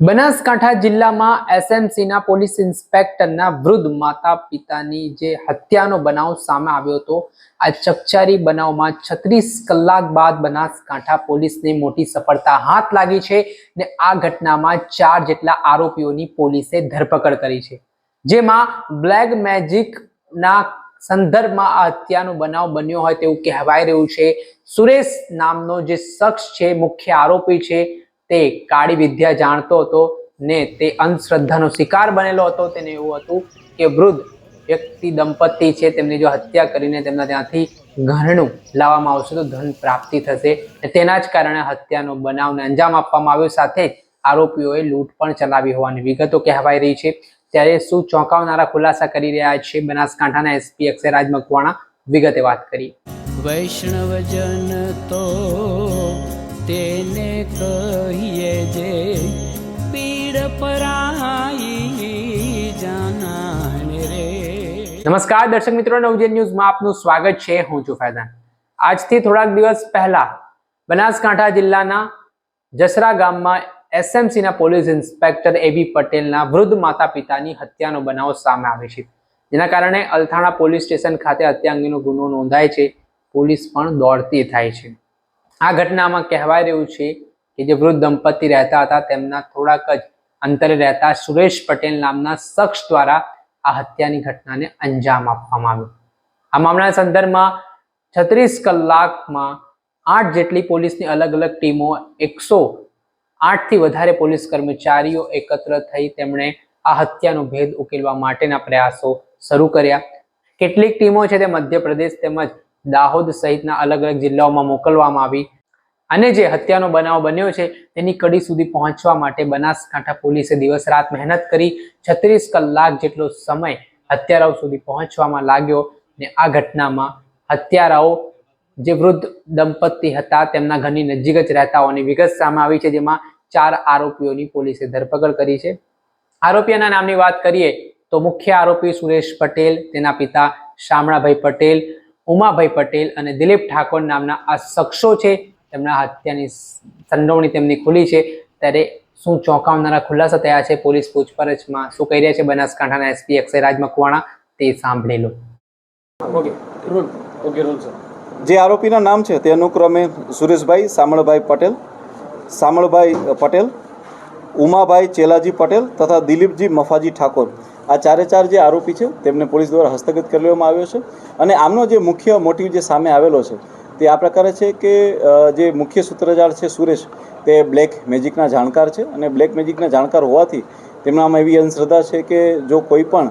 બનાસકાંઠા જિલ્લામાં એસએમસીના પોલીસ ઇન્સ્પેક્ટરના વૃદ્ધ માતા પિતાની જે હત્યાનો બનાવ સામે આવ્યો હતો, આ ચકચારી બનાવમાં છત્રીસ કલાક બાદ બનાસકાંઠા પોલીસને મોટી સફળતા હાથ લાગી છે ને આ ઘટનામાં ચાર જેટલા આરોપીઓની પોલીસે ધરપકડ કરી છે. જેમાં બ્લેક મેજિકના સંદર્ભમાં આ હત્યાનો બનાવ બન્યો હોય તેવું કહેવાય રહ્યું છે. સુરેશ નામનો જે શખ્સ છે, મુખ્ય આરોપી છે તે કાળી વિદ્યા જાણતો હતો ને તે અંધશ્રદ્ધાનો શિકાર બનેલો હતો. તેને એવું હતું કે વૃદ્ધ વ્યક્તિ દંપતી છે, તેમની જો હત્યા કરીને તેમના ત્યાંથી ઘરણું લાવવામાં આવશે તો ધન પ્રાપ્તિ થશે તેના જ કારણે હત્યાનો બનાવને અંજામ આપવામાં આવ્યો. સાથે આરોપીઓએ લૂંટ પણ ચલાવી હોવાની વિગતો કહેવાઈ રહી છે. ત્યારે શું ચોંકાવનારા ખુલાસા કરી રહ્યા છે? બનાસકાંઠાના એસપી અક્ષયરાજ મકવાણા વિગતે વાત કરી વૈષ્ણવજન તો તેને કહીએ જે પીડ પરાઈ જાનાને રે. નમસ્કાર, દર્શક મિત્રો નવજન ન્યૂઝમાં આપનું સ્વાગત છે. હું છું ફૈઝાન. આજથી થોડાક દિવસ પહેલા બનાસકાંઠા જિલ્લાના જસરા ગામમાં એસએમસીના પોલીસ ઇન્સ્પેક્ટર એબી પટેલના વૃદ્ધ માતા પિતાની હત્યાનો બનાવ સામે આવે છે. જેના કારણે અલથાણા પોલીસ સ્ટેશન ખાતે હત્યા અંગેનો ગુનો નોંધાય છે. પોલીસ પણ દોડતી થાય છે. આ ઘટનામાં કહેવાય રહ્યું છે કે જે વૃદ્ધ દંપતી રહેતા હતા, તેમના થોડાક જ અંતરે રહેતા સુરેશ પટેલ નામના શખ્સ દ્વારા આ હત્યાની ઘટનાને અંજામ આપવામાં આવ્યો. આ મામલાના સંદર્ભમાં છત્રીસ કલાકમાં આઠ જેટલી પોલીસની અલગ અલગ ટીમો, એકસો આઠથી વધારે પોલીસ કર્મચારીઓ એકત્ર થઈ તેમણે આ હત્યાનો ભેદ ઉકેલવા માટેના પ્રયાસો શરૂ કર્યા. કેટલીક ટીમો છે તે મધ્યપ્રદેશ તેમજ દાહોદ સહિતના અલગ અલગ જિલ્લાઓમાં મોકલવામાં આવી. અને જે હત્યાનો બનાવ બન્યો છે, તેની કડી સુધી પહોંચવા માટે બનાસકાંઠા પોલીસે દિવસ રાત મહેનત કરી છત્રીસ કલાક જેટલો સમય હત્યારાઓ સુધી પહોંચવામાં લાગ્યો ને આ ઘટનામાં હત્યારાઓ જે વૃદ્ધ દંપતી હતા, તેમના ઘરની નજીક જ રહેતા હોવાની વિગત સામે આવી છે, જેમાં ચાર આરોપીઓની પોલીસે ધરપકડ કરી છે. આરોપીઓના નામની વાત કરીએ તો મુખ્ય આરોપી સુરેશ પટેલ, તેના પિતા શામળાભાઈ પટેલ ઉમાભાઈ પટેલ અને દિલીપ ઠાકોર નામના આ શખ્સો છે. તેમના હત્યાની સંડોવણી તેમની ખુલી છે. ત્યારે શું ચોંકાવનારા ખુલાસા થયા છે? પોલીસ પૂછપરછમાં શું કહી રહ્યા છે? બનાસકાંઠાના એસપી અક્ષયરાજ મકવાણા તે સાંભળી લો. Okay roll. Okay roll sir જે આરોપીના નામ છે તે અનુક્રમે સુરેશભાઈ સામળભાઈ પટેલ. સામળભાઈ પટેલ ઉમાભાઈ ચેલાજી પટેલ તથા દિલીપજી મફાજી ઠાકોર. આ ચારે ચાર જે આરોપી છે, તેમને પોલીસ દ્વારા હસ્તગત કરી લેવામાં આવ્યો છે. અને આમનો જે મુખ્ય મોટિવ જે સામે આવેલો છે, તે આ પ્રકારે છે કે જે મુખ્ય સૂત્રધાર છે સુરેશ, તે બ્લેક મેજિકના જાણકાર છે. અને બ્લેક મેજિકના જાણકાર હોવાથી તેમનામાં એવી અંધશ્રદ્ધા છે કે, જો કોઈ પણ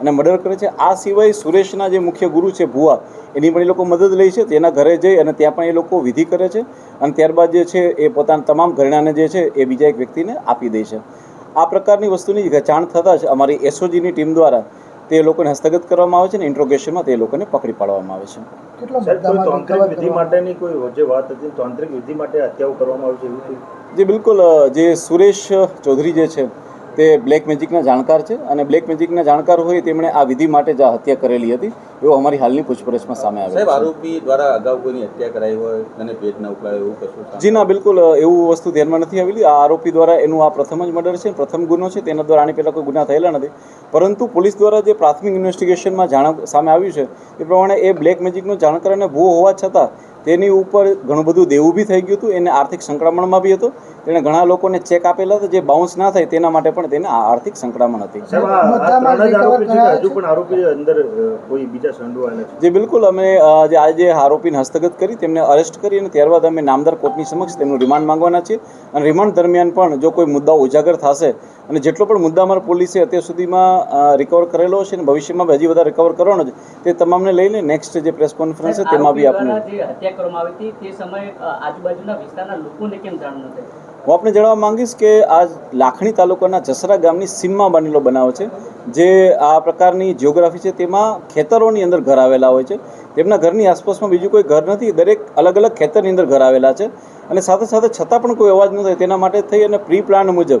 અને મર્ડર કરે છે. આ સિવાય સુરેશના જે મુખ્ય ગુરુ છે ભુવા એની પણ એ લોકો મદદ લે છે. તેના ઘરે જઈ અને ત્યાં પણ એ લોકો વિધિ કરે છે. અને ત્યારબાદ જે છે એ પોતાના તમામ ઘરેણાને જે છે એ બીજા એક વ્યક્તિને આપી દે છે. આ પ્રકારની વસ્તુની જાણ થતાં જ અમારી એસઓજીની ટીમ દ્વારા તે લોકોને હસ્તગત કરવામાં આવે છે અને ઇન્ટ્રોગેશનમાં તે લોકોને પકડી પાડવામાં આવે છે. કેટલા સાહેબ કોઈ તાંત્રિક વિધિ માટેની કોઈ જે વાત હતી તાંત્રિક વિધિ માટે હત્યાઓ કરવામાં આવી છે જે બિલકુલ જે સુરેશ ચૌધરી જે છે તે બ્લેક મેજિકના જાણકાર છે અને બ્લેક મેજિકના જાણકાર હોય તેમણે આ વિધિ માટે જ હત્યા કરેલી હતી એવું અમારી હાલની પૂછપરછમાં સામે સાહેબ આવ્યું છે આરોપી દ્વારા અગાઉ કોઈની હત્યા કરાઈ હોય અને પેટ ના ઉકળાય એવું કશું? જી ના બિલકુલ એવું વસ્તુ ધ્યાનમાં નથી આવેલી આ આરોપી દ્વારા એનું આ પ્રથમ જ મર્ડર છે પ્રથમ ગુનો છે તેના દ્વારા આની પહેલાં કોઈ ગુના થયેલા નથી પરંતુ પોલીસ દ્વારા જે પ્રાથમિક ઇન્વેસ્ટિગેશનમાં જાણ સામે આવ્યું છે એ પ્રમાણે એ બ્લેક મેજિકનો જાણકાર અને ભૂ હોવા છતાં તેની ઉપર ઘણું બધું દેવું બી થઈ ગયું હતું એને આર્થિક સંક્રમણમાં બી હતો. તેણે ઘણા લોકોને ચેક આપેલા હતા જે બાઉન્સ ના થાય તેના માટે પણ તેને આર્થિક સંકળામણ હતી. જ આરોપી છે કે હજુ પણ આરોપી અંદર અ, કોઈ બીજા સંડોવાયેલા છે? જે બિલકુલ. અમે જે આજે આરોપીને હસ્તગત કરી તેમને અરેસ્ટ કરી અને ત્યારબાદ અમે નામદાર કોર્ટની સમક્ષ તેમનું રિમાન્ડ માંગવાના છીએ. અને રિમાન્ડ દરમિયાન પણ જો કોઈ મુદ્દાઓ ઉજાગર થશે અને જેટલો પણ મુદ્દા અમારા પોલીસે અત્યાર સુધીમાં રિકવર કરેલો છે અને ભવિષ્યમાં હજી વધારે રિકવર કરવાનો છે તે તમામને લઈને નેક્સ્ટ જે પ્રેસ કોન્ફરન્સ છે તેમાં બી આપણે દ્વારા કરવામાં આવી હતી. તે સમયે આજુબાજુના વિસ્તારના લોકોને કેમ જાણ ન હું આપને જણાવવા માંગીશ કે આ લાખણી તાલુકાના જસરા ગામની સીમમાં બનેલો બનાવ છે, જે આ પ્રકારની જિયોગ્રાફી છે તેમાં ખેતરોની અંદર ઘર આવેલા હોય છે. તેમના ઘરની આસપાસમાં બીજું કોઈ ઘર નથી, દરેક અલગ અલગ ખેતરની અંદર ઘર આવેલા છે. અને સાથે સાથે છતાં પણ કોઈ અવાજ ન થાય, તેના માટે થઈ અને પ્રી પ્લાન મુજબ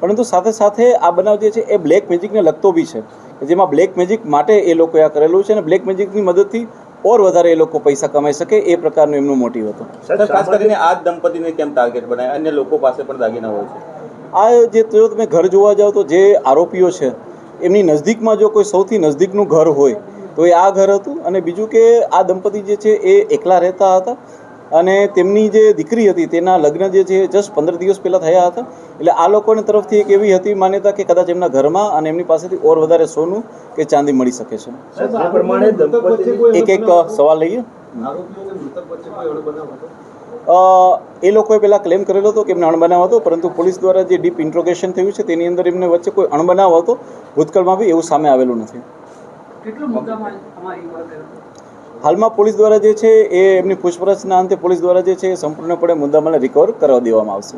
પરંતુ સાથે સાથે આ બનાવ જે છે એ બ્લેક મેજિકને લગતો બી છે. જેમાં બ્લેક મેજિક માટે એ લોકોએ આ કરેલું છે અને બ્લેક મેજિકની મદદથી ઓર વધારે એ લોકો પૈસા કમાઈ શકે એ પ્રકારનું એમનું મોટિવ હતું. સર ખાસ કરીને આ જ દંપતીને કેમ ટાર્ગેટ બનાવ્યા અન્ય લોકો પાસે પણ દાગીના હોય છે. આ જે જો તમે ઘર જોવા જાઓ તો જે આરોપીઓ છે એમની નજદીકમાં જો કોઈ સૌથી નજદીકનું ઘર હોય તો એ આ ઘર હતું અને બીજું કે આ દંપતી જે છે એ એકલા રહેતા હતા અને તેમની જે દીકરી હતી તેના લગ્ન જે છે જસ્ટ પંદર દિવસ પહેલાં થયા હતા. એટલે આ લોકોની તરફથી એક એવી હતી માન્યતા કે કદાચ એમના ઘરમાં અને એમની પાસેથી ઓર વધારે સોનું કે ચાંદી મળી શકે છે. એક એક સવાલ લઈએ. એ લોકોએ પહેલાં ક્લેમ કરેલો હતો કે એમને અણબનાવ હતો પરંતુ પોલીસ દ્વારા જે ડીપ ઇન્ટ્રોગેશન થયું છે તેની અંદર એમને વચ્ચે કોઈ અણબનાવ હતો. ભૂતકાળમાં બી એવું સામે આવેલું નથી. હાલમાં પોલીસ દ્વારા જે છે એ એમની પૂછપરછના અંતે પોલીસ દ્વારા જે છે એ સંપૂર્ણપણે મુદ્દામાલને રિકવર કરવા દેવામાં આવશે.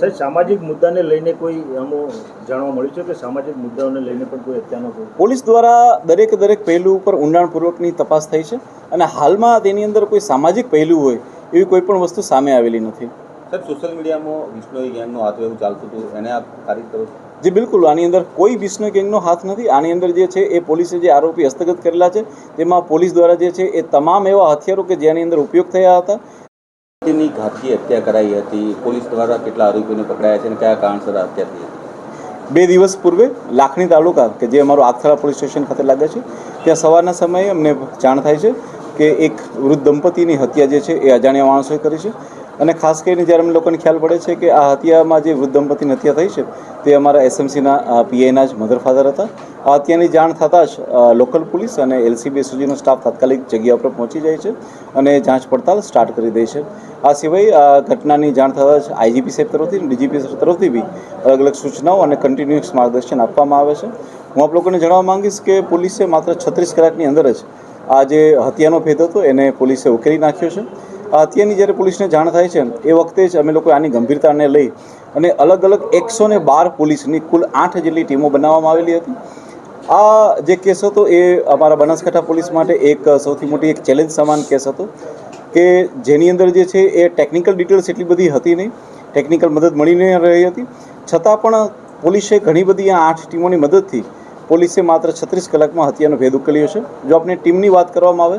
સાહેબ સામાજિક મુદ્દાને લઈને કોઈ આમાં જાણવા મળ્યું છે કે સામાજિક મુદ્દાઓને લઈને પણ કોઈ અત્યારનો પોલીસ દ્વારા દરેક દરેક પહેલું ઉપર ઊંડાણપૂર્વકની તપાસ થઈ છે અને હાલમાં તેની અંદર કોઈ સામાજિક પહેલું હોય એવી કોઈ પણ વસ્તુ સામે આવેલી નથી. સર સોશિયલ મીડિયામાં વિષ્ણુ ગેંગનો હાથ એવું ચાલતું હતું. એને આપ ખારિજ કરો છો? જી બિલકુલ. આની અંદર કોઈ વિષ્ણુ ગેંગનો હાથ નથી. આની અંદર જે છે એ પોલીસે જે આરોપી હસ્તગત કરેલા છે તેમાં પોલીસ દ્વારા જે છે એ તમામ એવા હથિયારો કે જેની અંદર ઉપયોગ થયા હતા. તેની ઘાતકી હત્યા કરાઈ હતી. પોલીસ દ્વારા કેટલા આરોપીઓને પકડાયા છે અને કયા કારણસર હત્યા થઈ હતી? બે દિવસ પૂર્વે લાખણી તાલુકા કે જે અમારું આગથળા પોલીસ સ્ટેશન ખાતે લાગે છે ત્યાં સવારના સમયે અમને જાણ થાય છે કે એક વૃદ્ધ દંપતીની હત્યા જે છે એ અજાણ્યા માણસોએ કરી છે. અને ખાસ કરીને જ્યારે અમને લોકોને ખ્યાલ પડે છે કે આ હત્યામાં જે વૃદ્ધ દંપતીની હત્યા થઈ છે, તે અમારા એસએમસીના પીઆઈના જ મધર ફાધર હતા. આ હત્યાની જાણ થતાં જ લોકલ પોલીસ અને એલસીબી સુધીનો સ્ટાફ તાત્કાલિક જગ્યા ઉપર પહોંચી જાય છે અને જાંચ પડતાલ સ્ટાર્ટ કરી દે છે. આ સિવાય આ ઘટનાની જાણ થતાં જ આઈજીપી સાહેબ તરફથી ડીજીપી સાહેબ તરફથી બી અલગ અલગ સૂચનાઓ અને કન્ટિન્યુઅસ માર્ગદર્શન આપવામાં આવે છે. હું આપ લોકોને જણાવવા માંગીશ કે પોલીસે માત્ર છત્રીસ કલાકની અંદર જ આ જે હત્યાનો ભેદ હતો, એને પોલીસે ઉકેલી નાખ્યો છે. હત્યાની જ્યારે પોલીસને જાણ થાય છે, એ વખતે જ અમે લોકો આની ગંભીરતાને લઈ અને અલગ અલગ એકસો ને બાર પોલીસની કુલ આઠ જેટલી ટીમો બનાવવામાં આવેલી હતી. આ જે કેસ હતો, એ અમારા બનાસકાંઠા પોલીસ માટે એક સૌથી મોટી એક ચેલેન્જ સમાન કેસ હતો કે જેની અંદર જે છે, એ ટેકનિકલ ડિટેલ્સ એટલી બધી હતી નહીં, ટેકનિકલ મદદ મળી નહીં રહી હતી. છતાં પણ પોલીસે ઘણી બધી આ આઠ ટીમોની મદદથી પોલીસે માત્ર છત્રીસ કલાકમાં હત્યાનો ભેદ ઉકેલ્યો છે. જો આપણે ટીમની વાત કરવામાં આવે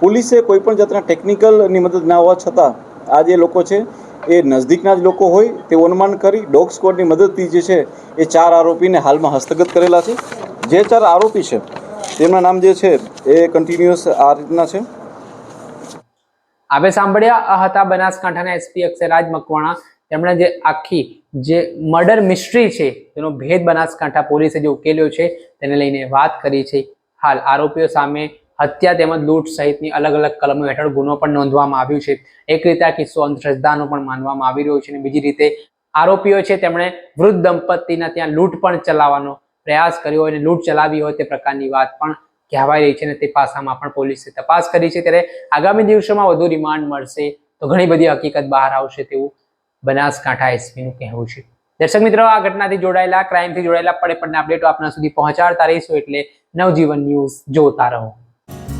પોલીસે કોઈપણ જાતના ટેકનિકલની મદદ ના હોવા છતાં આ જે લોકો છે, એ નજદીકના જ લોકો હોય તે અનુમાન કરી ડોગ સ્કોડની મદદથી જે છે, એ ચાર આરોપીને હાલમાં હસ્તગત કરેલા છે. જે ચાર આરોપી છે, તેમના નામ જે છે, એ કન્ટિન્યુઅસ આ રીતના છે. આપે સાંભળ્યા. હતા બનાસકાંઠાના એસપી અક્ષયરાજ મકવાણા. તેમણે જે આખી જે મર્ડર મિસ્ટ્રી છે, તેનો ભેદ બનાસકાંઠા પોલીસે જે ઉકેલ્યો છે, તેને લઈને વાત કરી છે. હાલ આરોપીઓ સામે હત્યા તેમજ લૂંટ સહિતની અલગ અલગ કલમો હેઠળ ગુનો પણ નોંધવામાં આવ્યો છે. એક રીતે આ કિસ્સો અંધશ્રદ્ધાનો પણ માનવામાં આવી રહ્યો છે અને બીજી રીતે આરોપીઓ છે તેમણે વૃદ્ધ દંપતીના ત્યાં લૂંટ પણ ચલાવવાનો પ્રયાસ કર્યો હોય અને લૂંટ ચલાવી હોય તે પ્રકારની વાત પણ કહેવાય રહી છે અને તે પાસામાં પણ પોલીસે તપાસ કરી છે. ત્યારે આગામી દિવસોમાં વધુ રિમાન્ડ મળશે તો ઘણી બધી હકીકત બહાર આવશે તેવું બનાસકાંઠા એસપીનું કહેવું છે. દર્શક મિત્રો, આ ઘટનાથી જોડાયેલા ક્રાઇમથી જોડાયેલા પડે પડના અપડેટો આપના સુધી પહોંચાડતા રહીશું એટલે નવજીવન ન્યૂઝ જોતા રહો.